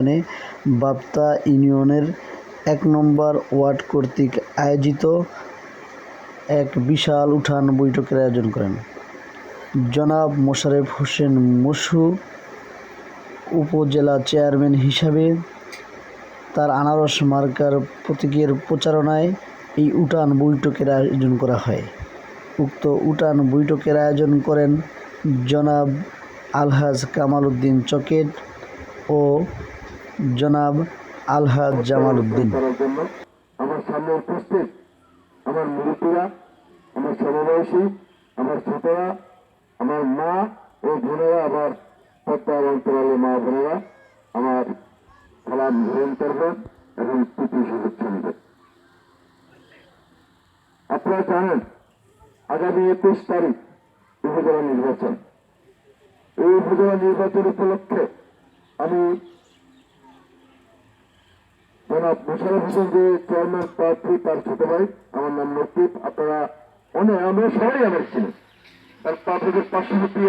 এখানে বাপ্তা ইউনিয়নের এক নম্বর ওয়ার্ড কর্তৃক আয়োজিত এক বিশাল উঠান বৈঠকের আয়োজন করেন। জনাব মোশারেফ হোসেন মশু উপজেলা চেয়ারম্যান হিসাবে তার আনারস মার্কার প্রতীকের প্রচারণায় এই উঠান বৈঠকের আয়োজন করা হয়। উক্ত উঠান বৈঠকের আয়োজন করেন জনাব আলহাজ কামাল উদ্দিন চকেট ও জনাব আলহাজ জামাল উদ্দিন। আমার সামনে উপস্থিত আমার মুরুব্বীরা, আমার সমবয়সী, আমার ছোটরা, আমার মা ও বোনেরা আবার পদ্মার অন্তরালে মা বোনেরা, আমার সালাম গ্রহণ করবেন এবং প্রীতি শুভেচ্ছা নেবেন। আপনারা জানেন, আগামী একুশ তারিখ উপজেলা নির্বাচন। এই উপজেলা নির্বাচন উপলক্ষে আমি জনাব মোশারফ হোসেন যে চেয়ারম্যান প্রার্থী, তার ছোট ভাই, আমার নাম নকিব আপনারা অনেক আমরা সবাই আমার ছিলেন তার প্রার্থীদের পার্শ্ববর্তী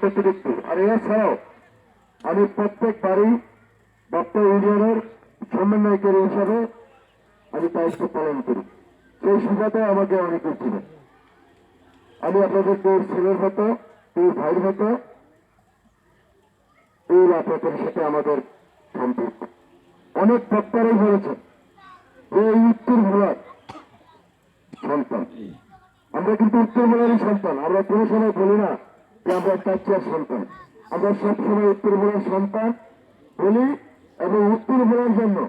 প্রতিনিধি আর এছাড়াও, আমি প্রত্যেক বাড়ি বাপ্তা ইউনিয়নের সমন্বয়কারী হিসাবে আমি দায়িত্ব পালন করি। সেই সুবাদে আমাকে অনেকে ছিলেন আমি আপনাদের কেউ ছেলের মতো কেউ ভাইয়ের মতো, এই আপনাদের সাথে আমাদের সম্পর্ক। অনেক বলেছেন যে এই উত্তর ভোলার সন্তান। আমরা কিন্তু উত্তর ভোলারই সন্তান। আমরা কোনো সময় বলি না যে আমরা কাচিয়ার সন্তান। আমরা সবসময় উত্তর ভোলার সন্তান বলি এবং উত্তর ভোলার জন্য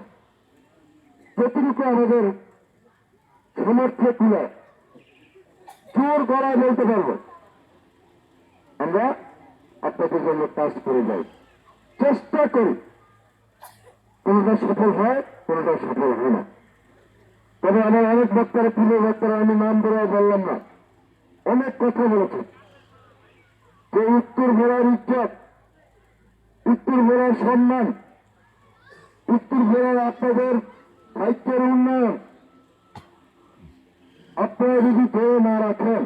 যতটুকু আমাদের সামর্থ্য তুলে জোর গড়ায় বলতে পারব। আমরা আপনাদের জন্য কাজ করে যাই। চেষ্টা করি। কোনটা সফল হয় কোনটা সফল হয় না তবে আমার অনেক বক্তারা প্রিয় বক্তারা আমি নাম ধরে বললাম না অনেক কথা বলেছে যে উত্তর ভোলার ইজ্জত উত্তর ভোলার সম্মান উত্তর ভোলার আপনাদের সাহিত্যের উন্নয়ন আপনারা যদি ধরে না রাখেন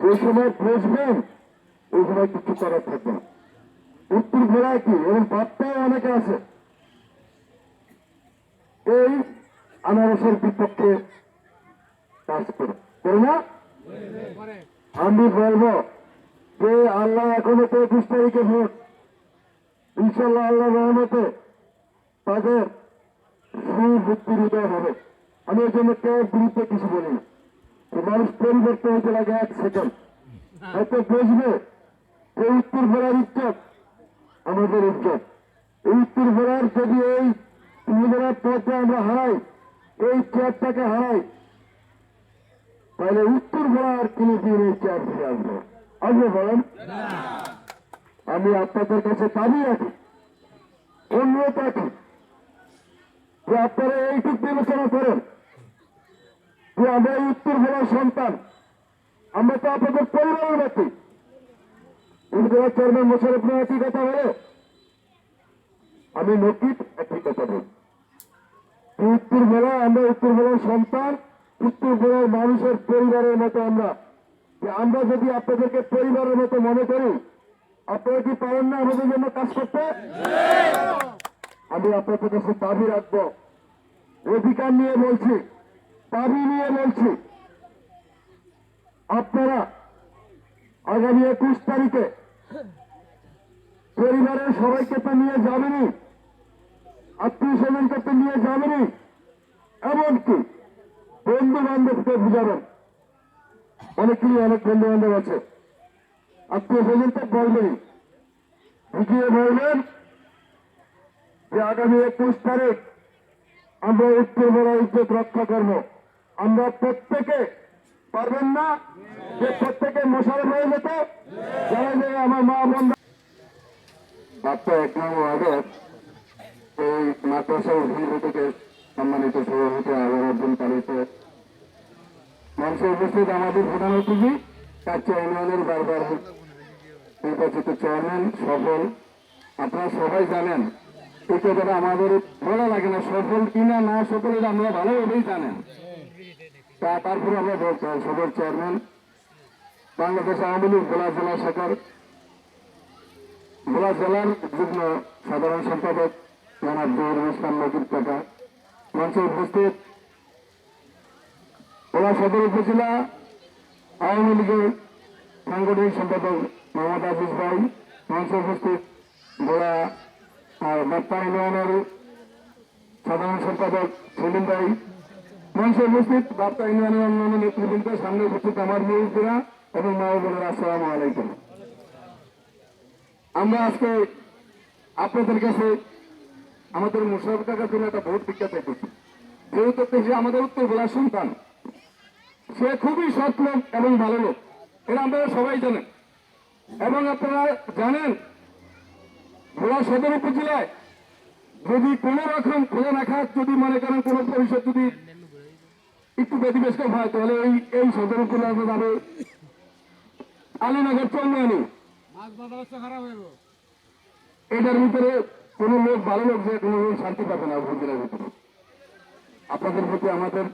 যে সময় বসবেন ওই সময় কিছু করার থাকবে না। উত্তর এবং বার্তাও অনেকে আছে। এই আনারসের বিপক্ষে কাজ করে। করে না? আমি বলব যে আল্লাহ এখনও তো একুশ তারিখে ভোট। ইনশাল্লাহ আল্লাহ রহমতে তাদের সুবুদ্ধির উদয় হবে। আমি এই জন্য কেউ বিরুদ্ধে কিছু বলি না। মানুষ পরিবর্তন হতে লাগে এক সেকেন্ড হয়তো বুঝবে যে উত্তর ভোলার ইজ্জত আমাদের ইজ্জত এই ভোলার যদি এই তিনজনের পথে আমরা হারাই, এই চেয়ারটাকে হারাই। তাহলে উত্তর ভোলার কোনদিন এই চেয়ার ফিরে আসবে। আসবে বলেন? আমি আপনাদের কাছে দাবি রাখি, অনুরোধ রাখি যে আপনারা এইটুক বিবেচনা করেন যে আমরা উত্তর ভোলার সন্তান, আমরা তো আপনাদের পরিবারের ব্যক্তি। উপজেলা চেয়ারম্যান মোশারফ নিয়ে একই কথা বলে। আমি নকিব একই কথা বলি। উত্তর ভোলা আমরা, উত্তর ভোলার সন্তান, উত্তর ভোলার মানুষের পরিবারের মতো আমরা। আমরা যদি আপনাদেরকে পরিবারের মতো মনে করি, আপনারা কি পারেন না আমাদের জন্য কাজ করতে? আমি আপনাদের কাছে দাবি রাখব। অধিকার নিয়ে বলছি, দাবি নিয়ে বলছি, আপনারা আগামী একুশ তারিখে পরিবারের সবাইকে তো নিয়ে যাবেনই আত্মীয় স্বজনকে তো নিয়ে যাবেনই এমনকি বন্ধু বান্ধবকে বুঝাবেন। অনেকেরই অনেক বন্ধু বান্ধব আছে, আত্মীয় স্বজন তো বলবেনই। বুঝিয়ে বলবেন যে আগামী একুশ তারিখ আমরা উত্তর বড় ইজ্জত রক্ষা করব। আমরা প্রত্যেকে পারবেন না? যে প্রত্যেকে মোশারফ হয়ে যেত যারা আমার মা বোন বাপ্পা এক নম্বর ওয়ার্ডের এই মাদ্রাসা থেকে সম্মানিত সভাপতি আবরণ পালিত মঞ্চে উপস্থিত আমাদের প্রধান অতিথি কাচ্চা ইউনিয়নের বারবার নির্বাচিত চেয়ারম্যান সফল। আপনারা সবাই জানেন এই কথাটা আমাদের বলা লাগে না সফল কিনা না সফল এটা আমরা ভালোভাবেই জানেন। তারপরে আমরা বলতে সদর চেয়ারম্যান বাংলাদেশ আওয়ামী লীগ জেলা জেলা শাখার ভোলা জেলার যুগ্ম সাধারণ সম্পাদক জনাব জহিরুল ইসলাম নদীর কাকা, মঞ্চে উপস্থিত ভোলা সদর উপজেলা আওয়ামী লীগের সাংগঠনিক সম্পাদক মোহাম্মদ আজিজ ভাই, মঞ্চে উপস্থিত ভোলা বাপ্পা ইউনিয়নের সাধারণ সম্পাদক সেলিম ভাই মঞ্চে উপস্থিত বার্তা অন্যান্য নেতৃবৃন্দ সামনে উপস্থিত আমার মুরব্বীরা এবং মা আসসালামু আলাইকুম। আমরা আজকে আপনাদের কাছে আমাদের কাকার জন্য একটা ভোট যেহেতু সে আমাদের উত্তর জেলার সন্তান, সে খুবই সৎ লোক এবং ভালো লোক। এটা আপনারা সবাই জানেন। এবং আপনারা জানেন, ভোলা সদর উপজেলায় যদি কোন রকম খোলা রাখা যদি মনে করেন কোন পরিষদ যদি একটু ব্যতিবেষ্ট হয় তাহলে এই এই সদর উপজেলা যাবে আলীনগর চন্দ্রানী এটার ভিতরে কোন লোক ভালো লোক যে কোনো লোক শান্তি পাবে না ভিতরে। আপনাদের প্রতি আমাদের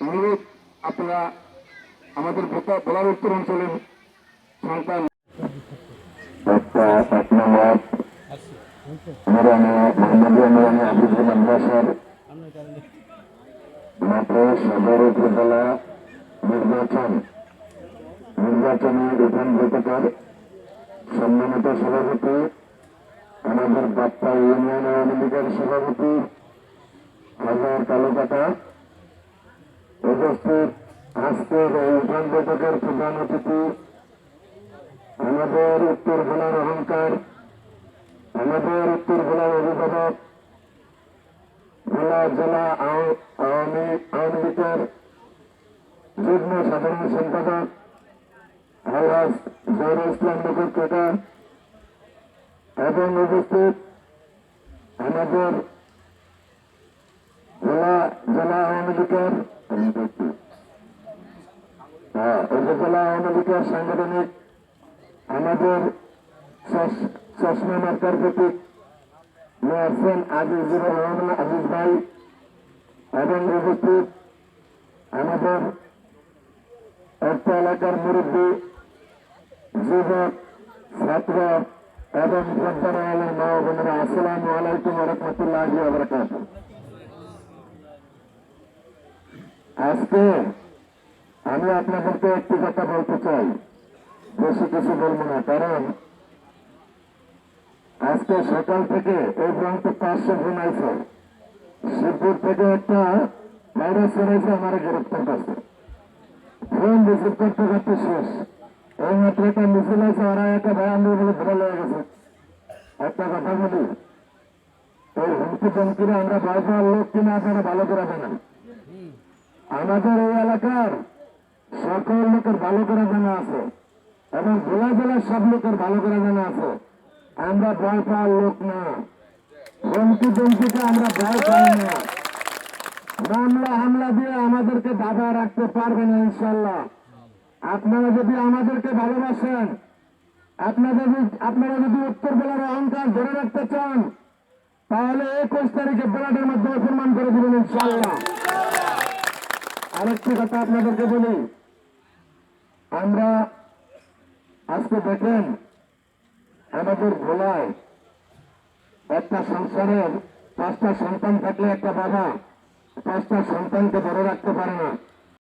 অনুরোধ আপনারা আমাদের ভোলার উত্তর অঞ্চলের সন্তান এক নম্বর। নুরানি মোহাম্মদ নুরানি আবিদুল মাদ্রাসার মাত্র সদর উপজেলা নির্বাচন। নির্বাচনে বৈঠকের সম্মানিত সভাপতি, আমাদের বাপ্পা ইউনিয়ন আওয়ামী লীগের সভাপতি, হাজার তালুকাটা। উপস্থিত আজকের এই উঠান বৈঠকের প্রধান অতিথি, আমাদের উত্তর জেলার অহংকার, আমাদের উত্তর জেলার অভিভাবক ভোলা জেলা আওয়ামী আওয়ামী লীগের যুগ্ম সাধারণ সম্পাদক আলহাজ জহরুল ইসলাম কেটা এবং উপস্থিত আমাদের জেলা জেলা আওয়ামী লীগের হ্যাঁ, উপজেলা আওয়ামী লীগের সাংগঠনিক আমাদের চশ- চশমা মার্কার প্রতীক মেয়ারসেন আজিজুর রহমান আজিজ ভাই, এবং উপস্থিত আমাদের অর্থ এলাকার মুরব্বী, যুবক, ছাত্র এবং শ্রদ্ধার আলের মা বোনেরা, আসসালামু আলাইকুম রহমতুল্লাহ বরকাত আজকে আমি আপনাদেরকে একটি কথা বলতে চাই, বেশি কিছু বলব না, কারণ আজকে সকাল থেকে এই পর্যন্ত পাঁচশো ফোন আইছে শিবপুর থেকে একটা ভাইরাস বেড়েছে আমার গ্রেপ্তার করছে। ফোন রিসিভ করতে করতে শেষ। এই মাত্র একটা মিছিল আছে, ওরা একটা ভাই আমি বলে ধরে লেগে গেছে। একটা কথা বলি, এই হুমকি ধমকিরে আমরা ভয় পাওয়ার লোক কিনা আপনারা ভালো করে জানেন। আমাদের এই এলাকার সকল লোকের ভালো করে জানা আছে এবং জেলা জেলার সব লোকের ভালো করে জানা আছে। আমরা ভয় পাওয়ার লোক না। হুমকি ধমকিকে আমরা ভয় পাই না। মামলা, হামলা দিয়ে আমাদেরকে দাবা রাখতে পারবে না ইনশাল্লাহ আপনারা যদি আমাদেরকে ভালোবাসেন, আপনাদের আপনারা যদি উত্তর বেলার অহংকার ধরে রাখতে চান, তাহলে একুশ তারিখে ব্যালটের মাধ্যমে প্রমাণ করে দিবেন ইনশাল্লাহ আরেকটি কথা আপনাদেরকে বলি। আমরা আজকে দেখেন আমাদের ভোলায় একটা সংসারের পাঁচটা সন্তান থাকলে একটা বাবা, পাঁচটা সন্তানকে ধরে রাখতে পারে না।